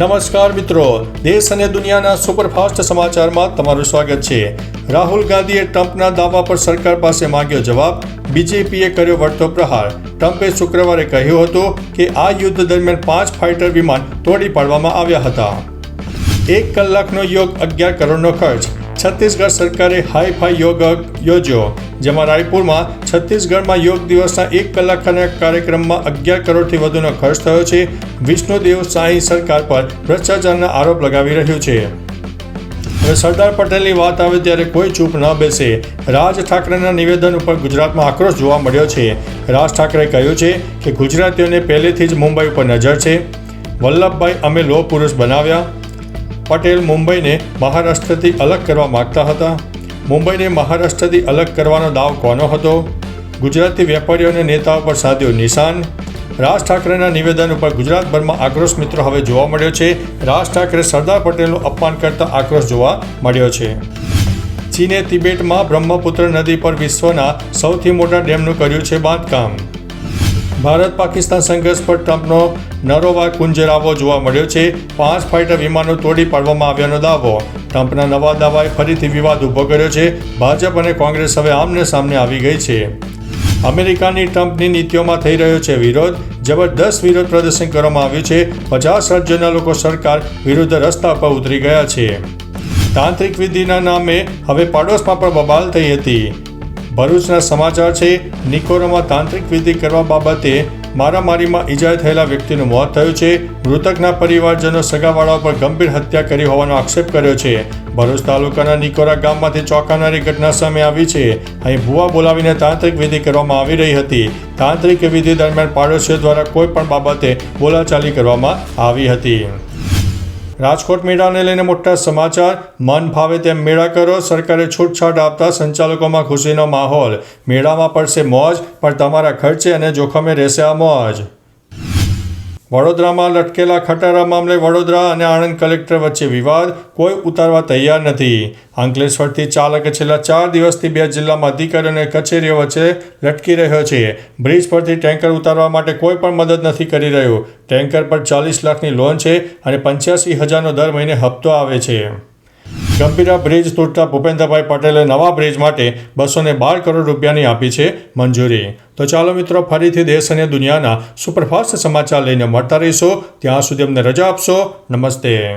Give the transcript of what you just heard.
નમસ્કાર મિત્રો, દેશ અને દુનિયાના સુપરફાસ્ટ સમાચારમાં તમારું સ્વાગત છે. રાહુલ ગાંધીએ ટ્રમ્પના દાવા પર સરકાર પાસે માંગ્યો જવાબ, બીજેપીએ કર્યો વળતો પ્રહાર. ટ્રમ્પે શુક્રવારે કહ્યું હતું કે આ યુદ્ધ દરમિયાન પાંચ ફાઇટર વિમાન તોડી પાડવામાં આવ્યા હતા. એક કલાકનો યોગ અગિયાર કરોડનો ખર્ચ. છત્તીસગઢ સરકારે હાઈ ફાઈ યોગ યોજ્યો, જેમાં રાયપુરમાં છત્તીસગઢમાં યોગ દિવસના એક કલાકના કાર્યક્રમમાં અગિયાર કરોડથી વધુનો ખર્ચ થયો છે. વિષ્ણુદેવ સાંઈ સરકાર પર ભ્રષ્ટાચારના આરોપ લગાવી રહ્યું છે. હવે સરદાર પટેલની વાત આવે ત્યારે કોઈ ચૂપ ન બેસે. રાજ ઠાકરેના નિવેદન ઉપર ગુજરાતમાં આક્રોશ જોવા મળ્યો છે. રાજ ઠાકરે કહ્યું છે કે ગુજરાતીઓને પહેલેથી જ મુંબઈ ઉપર નજર છે. વલ્લભભાઈ અમે લો પુરુષ બનાવ્યા. પટેલ મુંબઈને મહારાષ્ટ્રથી અલગ કરવા માગતા હતા. મુંબઈને મહારાષ્ટ્રથી અલગ કરવાનો દાવ કોનો હતો? ગુજરાતી વેપારીઓ અને નેતાઓ પર સાધ્યો નિશાન? રાજ ઠાકરેના નિવેદન ઉપર ગુજરાતભરમાં આક્રોશ મિત્રો હવે જોવા મળ્યો છે. રાજ ઠાકરે સરદાર પટેલનું અપમાન કરતા આક્રોશ જોવા મળ્યો છે. ચીને તિબેટમાં બ્રહ્મપુત્ર નદી પર વિશ્વના સૌથી મોટા ડેમનું કર્યું છે બાંધકામ. ભારત પાકિસ્તાન સંઘર્ષ પર ટ્રમ્પનો નરોવા કુંજરાવો જોવા મળ્યો છે. પાંચ ફાઇટર વિમાનો તોડી પાડવામાં આવ્યાનો દાવો. ટ્રમ્પના નવા દાવાએ ફરીથી વિવાદ ઊભો કર્યો છે. ભાજપ અને કોંગ્રેસ હવે આમને સામને આવી ગઈ છે. અમેરિકાની ટ્રમ્પની નીતિઓમાં થઈ રહ્યો છે વિરોધ. જબરદસ્ત વિરોધ પ્રદર્શન કરવામાં આવ્યું છે. પચાસ રાજ્યોના લોકો સરકાર વિરુદ્ધ રસ્તા પર ઉતરી ગયા છે. તાંત્રિક વિધિના નામે હવે પાડોશમાં પણ બબાલ થઈ હતી. ભરૂચના સમાચાર છે, નિકોરોમાં તાંત્રિક વિધિ કરવા બાબતે મારામારીમાં ઈજા થયેલા વ્યક્તિનું મોત થયું છે. મૃતકના પરિવારજનો સગાવાળાઓ પર ગંભીર હત્યા કરી હોવાનો આક્ષેપ કર્યો છે. ભરૂચ તાલુકાના નિકોરા ગામમાંથી ચોંકાનારી ઘટના સામે આવી છે. અહીં ભુવા બોલાવીને તાંત્રિક વિધિ કરવામાં આવી રહી હતી. તાંત્રિક વિધિ દરમિયાન પાડોશીઓ દ્વારા કોઈ પણ બાબતે બોલાચાલી કરવામાં આવી હતી. રાજકોટ મેળાને લઈને મોટા સમાચાર. મન ફાવે તેમ મેળા કરો. સરકારે છૂટછાટ આપતા સંચાલકોમાં ખુશીનો માહોલ. મેળામાં પડશે મોજ, પણ તમારા ખર્ચે અને જોખમે રહેશે આ મોજ. વડોદરામાં લટકેલા ખટારા મામલે વડોદરા અને આણંદ કલેક્ટર વચ્ચે વિવાદ, કોઈ ઉતારવા તૈયાર નથી. અંકલેશ્વરથી ચાલકે છેલ્લા ચાર દિવસથી બે જિલ્લામાં અધિકારીઓ અને કચેરીઓ વચ્ચે લટકી રહ્યો છે. બ્રિજ પરથી ટેન્કર ઉતારવા માટે કોઈ પણ મદદ નથી કરી રહ્યું. ટેન્કર પર ચાલીસ લાખની લોન છે અને પંચ્યાસી હજારનો દર મહિને હપ્તો આવે છે. ગંભીરા બ્રિજ તૂટતા ભૂપેન્દ્રભાઈ પટેલે નવા બ્રિજ માટે બસો બાર કરોડ રૂપિયાની આપી છે મંજૂરી. તો ચાલો મિત્રો, ફરીથી દેશ અને દુનિયાના સુપરફાસ્ટ સમાચાર લઈને મળતા રહીશો. ત્યાં સુધી અમને રજા આપશો. નમસ્તે.